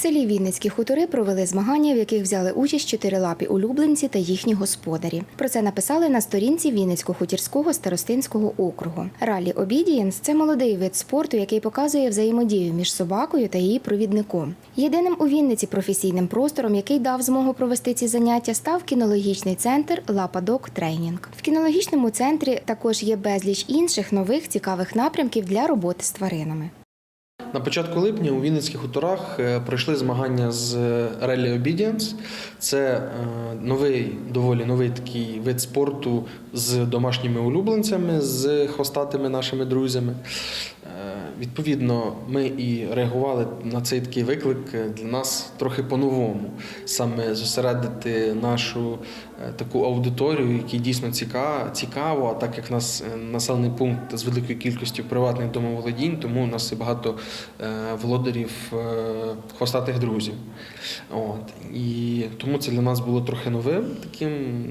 селі Вінницькі хутори провели змагання, в яких взяли участь чотирилапі улюбленці та їхні господарі. Про це написали на сторінці Вінницько-хутірського старостинського округу. Ралі Обідієнс це молодий вид спорту, який показує взаємодію між собакою та її провідником. Єдиним у Вінниці професійним простором, який дав змогу провести ці заняття, став кінологічний центр Лападок Тренінг. В кінологічному центрі також є безліч інших нових цікавих напрямків для роботи з тваринами. На початку липня у Вінницьких хуторах е, пройшли змагання з Rally Obedience. Це е, новий, доволі новий такий вид спорту з домашніми улюбленцями, з хвостатими нашими друзями. Відповідно, ми і реагували на цей такий виклик е, для нас трохи по-новому. Саме зосередити нашу е, таку аудиторію, якій дійсно цікаво, а так як у нас е, населений пункт з великою кількістю приватних домоволодінь, тому у нас і багато володарів хвостатих друзів. От. І тому це для нас було трохи новим таким.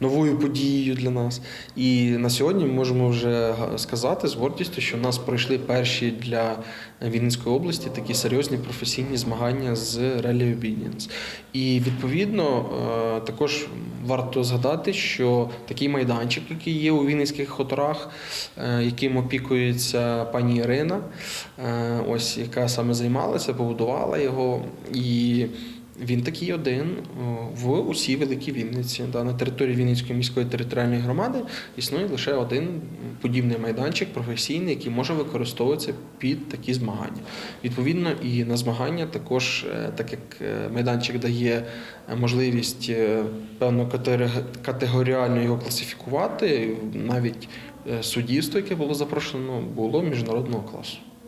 Новою подією для нас. І на сьогодні ми можемо вже сказати з гордістю, що в нас пройшли перші для Вінницької області такі серйозні професійні змагання з Rally Obedience. І відповідно е, також варто згадати, що такий майданчик, який є у Вінницьких хуторах, е, яким опікується пані Ірина, е, ось яка саме займалася, побудувала його. І він такий один в усій Великій Вінниці. На території Вінницької міської територіальної громади існує лише один подібний майданчик професійний, який може використовуватися під такі змагання. Відповідно, і на змагання також, е, так як е, майданчик дає е, можливість е, певно категоріально його класифікувати, навіть е, суддівство, яке було запрошено, було міжнародного класу.